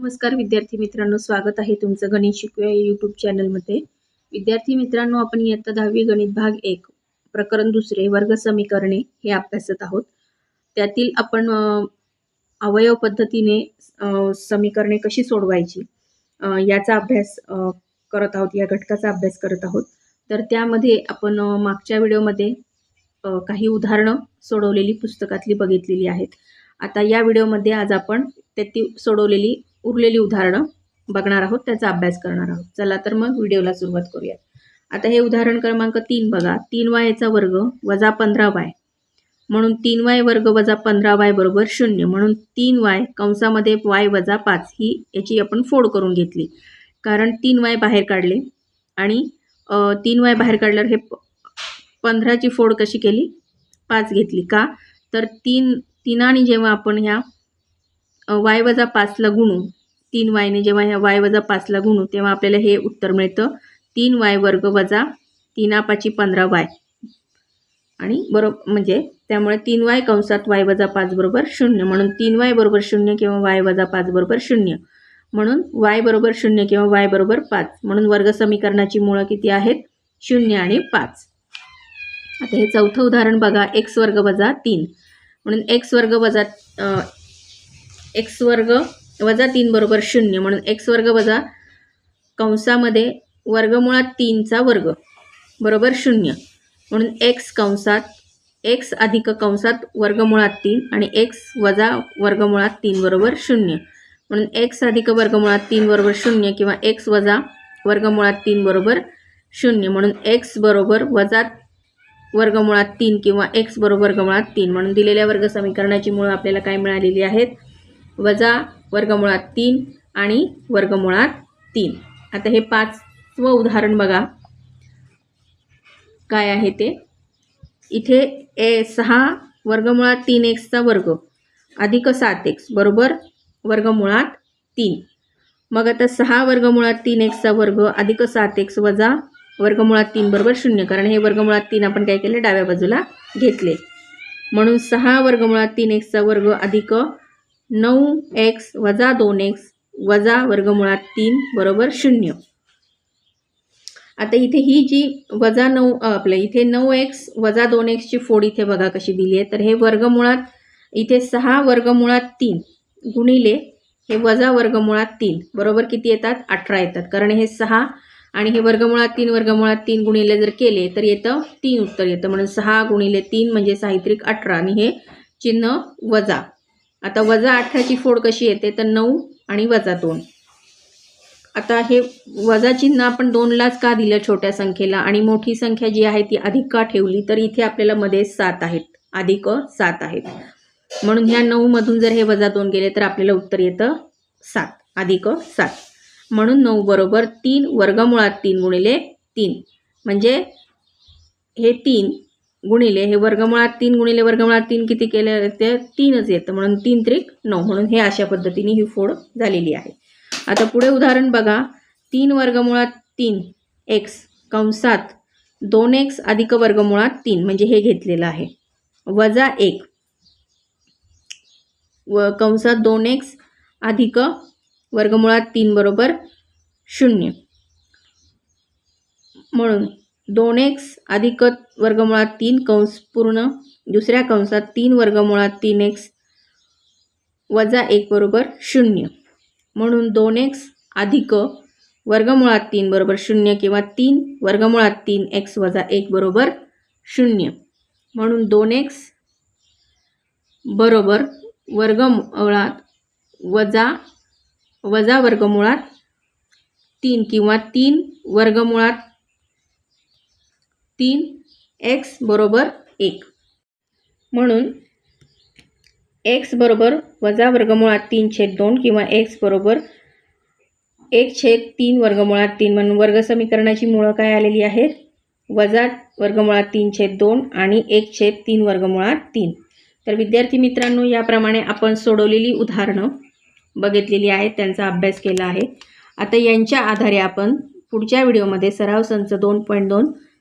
नमस्कार विद्यार्थी मित्रांनो स्वागत आहे तुमचं गणित शिकूया यूट्यूब चॅनलमध्ये विद्यार्थी मित्रांनो आपण इयत्ता दहावी गणित भाग एक प्रकरण दुसरे वर्ग समीकरणे हे अभ्यासत आहोत. त्यातील आपण अवयव पद्धतीने समीकरणे कशी सोडवायची याचा अभ्यास करत आहोत या घटकाचा अभ्यास करत आहोत. तर त्यामध्ये आपण मागच्या व्हिडिओमध्ये काही उदाहरणं सोडवलेली पुस्तकातली बघितलेली आहेत. आता या व्हिडिओमध्ये आज आपण त्याची सोडवलेली उरलेली उदाहरणं बघणार आहोत त्याचा अभ्यास करणार आहोत. चला तर मग व्हिडिओला सुरुवात करूया आता हे उदाहरण क्रमांक तीन बघा. तीन वायचा वर्ग वजा पंधरा वाय. म्हणून तीन वाय वर्ग वजा पंधरा वाय बरोबर शून्य. म्हणून तीन वाय कंसामध्ये वाय वजा पाच ही याची आपण फोड करून घेतली. कारण तीन वाय बाहेर काढले आणि तीन वाय बाहेर काढल्यावर हे प- पंधराची फोड कशी केली? पाच घेतली. का? तर तीन तिनाने जेव्हा आपण ह्या वाय वजा पाचला गुणू. तीन वायने जेव्हा ह्या वाय वजा पाचला गुणू तेव्हा आपल्याला हे उत्तर मिळतं. तीन वाय वर्ग वजा तीन आपाची पंधरा वाय आणि बरोबर म्हणजे त्यामुळे तीन वाय कंसात वाय वजा पाच बरोबर शून्य. म्हणून तीन वाय बरोबर शून्य किंवा वाय वजा पाच बरोबर शून्य. म्हणून वाय बरोबर शून्य किंवा वाय बरोबर पाच. म्हणून वर्ग समीकरणाची मुळं किती आहेत? शून्य आणि पाच. आता हे चौथं उदाहरण बघा. एक्स वर्ग वजा तीन. म्हणून एक्स वर्ग वजा एक्स वर्ग वजा तीन बरोबर शून्य म्हणून एक्स वर्ग वजा कंसामध्ये वर्गमुळात तीनचा वर्ग बरोबर शून्य म्हणून एक्स कंसात एक्स अधिक कंसात वर्गमुळात तीन आणि एक्स वजा वर्गमुळात तीन बरोबर शून्य म्हणून एक्स अधिक वर्गमुळात तीन बरोबर शून्य किंवा एक्स वजा वर्गमुळात तीन बरोबर शून्य म्हणून एक्स बरोबर वजा वर्गमुळात तीन किंवा एक्स बरोबर वर्गमुळात तीन म्हणून दिलेल्या वर्ग समीकरणाची मुळं आपल्याला काय मिळालेली आहेत? वजा वर्गमुळात तीन आणि वर्गमुळात तीन. आता हे पाचवं उदाहरण बघा. काय आहे ते? इथे ए सहा वर्गमुळात तीन एक्सचा वर्ग. अधिक सात एक्स बरोबर? वर्गमुळात तीन. मग आता सहा वर्गमुळात तीन एक्सचा वर्ग अधिक सात एक्स वजा वर्गमुळात तीन बरोबर शून्य. कारण हे वर्गमुळात तीन आपण काय केले? डाव्या बाजूला घेतले. म्हणून सहा वर्गमुळात तीन एक्सचा वर्ग अधिक नऊ एक्स वजा दोन एक्स वजा वर्गमुळात तीन बरोबर शून्य. आता इथे ही जी वजा नऊ आपलं इथे नऊ एक्स वजा दोन एक्सची फोड इथे बघा कशी दिली आहे. तर हे वर्गमुळात इथे सहा वर्गमुळात तीन गुणिले हे वजा वर्गमुळात तीन बरोबर किती येतात? अठरा येतात. कारण हे सहा आणि हे वर्गमुळात तीन वर्गमुळात तीन गुणिले जर केले तर येतं तीन उत्तर येतं. म्हणून सहा गुणिले तीन म्हणजे साहित्रिक अठरा आणि हे चिन्ह वजा. आता वजा अठराची फोड कशी येते? तर नऊ आणि वजा दोन. आता हे वजा चिन्ह आपण दोनलाच का दिलं छोट्या संख्येला? आणि मोठी संख्या जी आहे ती अधिक का ठेवली? तर इथे आपल्याला मध्ये सात आहेत. अधिक सात आहेत. म्हणून ह्या नऊमधून जर हे वजा दोन गेले तर आपल्याला उत्तर येतं सात. अधिक सात. म्हणून नऊ बरोबर तीन वर्गमुळात तीन गुणिले तीन. म्हणजे हे तीन गुणिले हे वर्गमुळात तीन गुणिले वर्गमुळात तीन किती केले ते तीनच येतं. म्हणून तीन त्रिक नऊ. म्हणून हे अशा पद्धतीने ही फोड झालेली आहे. आता पुढे उदाहरण बघा. तीन वर्गमुळात तीन एक्स कंसात दोन एक्स अधिक वर्गमुळात तीन. म्हणजे हे घेतलेलं आहे. वजा एक. व कंसात दोन एक्स अधिक वर्गमुळात तीन बरोबर शून्य. म्हणून दोन एक्स अधिक वर्गमुळात तीन कंस पूर्ण. दुसऱ्या कंसात तीन वर्गमुळात तीन एक्स वजा एक बरोबर शून्य. म्हणून दोन एक्स अधिक वर्गमुळात तीन बरोबर शून्य किंवा तीन वर्गमुळात तीन एक्स वजा एक बरोबर शून्य. म्हणून दोन एक्स बरोबर वर्गमुळात वजा वजा वर्गमुळात तीन किंवा तीन वर्गमुळात तीन एक्स बरोबर एक. म्हणून एक्स बरोबर वजा वर्गमुळात तीन छेद दोन किंवा एक्स बरोबर एक छेद तीन वर्गमुळात तीन. म्हणून वर्ग समीकरणाची मुळं काय आलेली आहेत? वजा वर्गमुळात तीन छेद दोन आणि एक छेद तीन वर्गमुळात तीन. तर विद्यार्थी मित्रांनो याप्रमाणे आपण सोडवलेली उदाहरणं बघितलेली आहेत त्यांचा अभ्यास केला आहे. आता यांच्या आधारे आपण पुढच्या व्हिडिओमध्ये सराव संच दोन पॉईंट दोन